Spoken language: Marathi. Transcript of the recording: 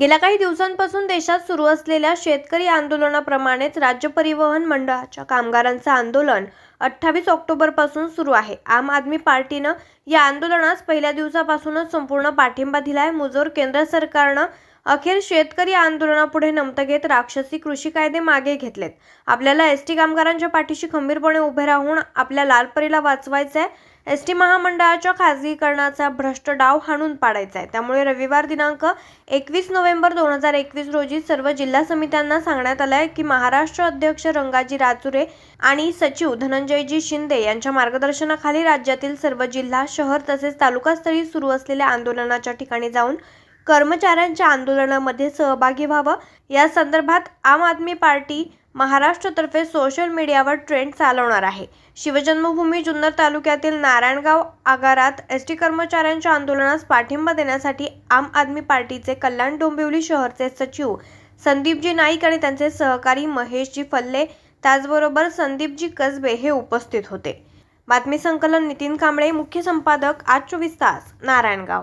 गेल्या काही दिवसांपासून देशात सुरू असलेल्या शेतकरी आंदोलनाप्रमाणेच राज्य परिवहन मंडळाच्या कामगारांचं आंदोलन अठ्ठावीस ऑक्टोबरपासून सुरू आहे. आम आदमी पार्टीनं या आंदोलनास पहिल्या दिवसापासूनच संपूर्ण पाठिंबा दिलाय. मुजोर केंद्र सरकारनं अखेर शेतकरी आंदोलनापुढे नमतं घेत राक्षसी कृषी कायदे मागे घेतलेत. आपल्याला एस टी कामगारांच्या पाठीशी खंबीरपणे उभे राहून आपल्या लालपरीला वाचवायचं आहे एस टी महामंडळाच्या खाजगीकरणाचा भ्रष्ट डाव हाणून पाडायचा आहे त्यामुळे रविवार दिनांक एकवीस नोव्हेंबर दोन हजार एकवीस रोजी सर्व जिल्हा समित्यांना सांगण्यात आलं आहे की महाराष्ट्र अध्यक्ष रंगाजी राजुरे आणि सचिव धनंजयजी शिंदे यांच्या मार्गदर्शनाखाली राज्यातील सर्व जिल्हा शहर तसेच तालुकास्तरीय सुरू असलेल्या आंदोलनाच्या ठिकाणी जाऊन कर्मचाऱ्यांच्या आंदोलनामध्ये सहभागी व्हावं. या संदर्भात आम आदमी पार्टी महाराष्ट्रतर्फे सोशल मीडियावर ट्रेंड चालवणार आहे. शिवजन्मभूमी जुन्नर तालुक्यातील नारायणगाव आगारात एस टी कर्मचाऱ्यांच्या आंदोलनास पाठिंबा देण्यासाठी आम आदमी पार्टीचे कल्याण डोंबिवली शहरचे सचिव संदीपजी नाईक आणि त्यांचे सहकारी महेशजी फल्ले त्याचबरोबर संदीपजी कसबे हे उपस्थित होते. बातमी संकलन नितीन कांबळे मुख्य संपादक आज चोवीस तास नारायणगाव.